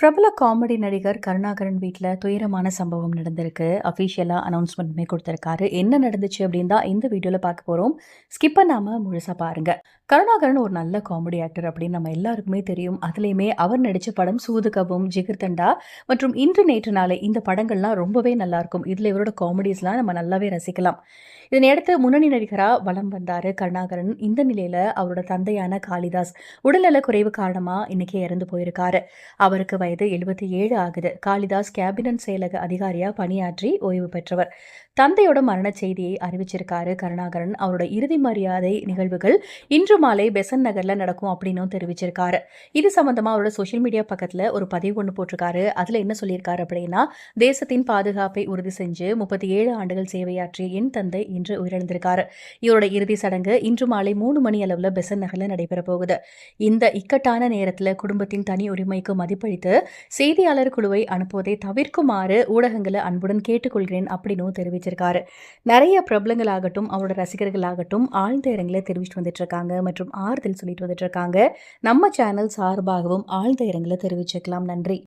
பிரபல காமெடி நடிகர் கருணாகரன் வீட்டில் துயரமான சம்பவம் நடந்திருக்கு. அஃபீஷியலாக அனௌன்ஸ்மெண்ட்டுமே கொடுத்துருக்காரு என்ன நடந்துச்சு அப்படின்னு தான் இந்த வீடியோவில் பார்க்க போகிறோம் ஸ்கிப் பண்ணாம முழுசா பாருங்க. கருணாகரன் ஒரு நல்ல காமெடி ஆக்டர் அப்படின்னு நம்ம எல்லாருக்குமே தெரியும். அதுலேயுமே அவர் நடித்த படம் சூதுகவும், ஜிகர்தண்டா மற்றும் இன்று நேற்று நாளை இந்த படங்கள்லாம் ரொம்பவே நல்லாயிருக்கும் இதுல இவரோட காமெடிஸ்லாம் நம்ம நல்லாவே ரசிக்கலாம். இதனையடுத்து முன்னணி நடிகரா வலம் வந்தாரு கருணாகரன். இந்த நிலையில அவரோட தந்தையான காளிதாஸ் உடல்நல குறைவு காரணமா இன்றைக்கே இறந்து போயிருக்காரு. அவருக்கு வயது 77 ஆகுது. காளிதாஸ் கேபினட் செயலக அதிகாரியாக பணியாற்றி ஓய்வு பெற்றவர். தந்தையோட மரண செய்தியை அறிவிச்சிருக்காரு கருணாகரன். அவரோட இறுதி மரியாதை நிகழ்வுகள் இன்று மாலை பெசன் நகர்ல நடக்கும் அப்படின்னும் தெரிவிச்சிருக்காரு. இது சம்பந்தமா அவரோட சோஷியல் மீடியா பக்கத்துல ஒரு பதிவு ஒன்று போட்டிருக்காரு. அதுல என்ன சொல்லியிருக்காரு அப்படின்னா, தேசத்தின் பாதுகாப்பை உறுதி செஞ்சு 37 ஆண்டுகள் சேவையாற்றிய என் தந்தை இன்று உயிரிழந்திருக்காரு. இவரோட இறுதி சடங்கு இன்று மாலை மூணு மணி அளவுல பெசன் நகர்ல நடைபெற போகுது. இந்த இக்கட்டான நேரத்துல குடும்பத்தின் தனி உரிமைக்கு மதிப்பளித்து செய்தியாளர் குழுவை அனுப்புவதை தவிர்க்குமாறு ஊடகங்களை அன்புடன் கேட்டுக்கொள்கிறேன் அப்படின்னு தெரிவிச்சிருக்காரு. நிறைய பிரபலங்களாகட்டும், அவரோட ரசிகர்களாகட்டும் ஆழ்ந்த இரங்கலை தெரிவிச்சுட்டு வந்துட்டு இருக்காங்க மற்றும் ஆறுதல் சொல்லிட்டு வந்துட்டு இருக்காங்க. நம்ம சேனல் சார்பாகவும் ஆழ்ந்த இரங்கலை தெரிவிச்சுக்கலாம். நன்றி.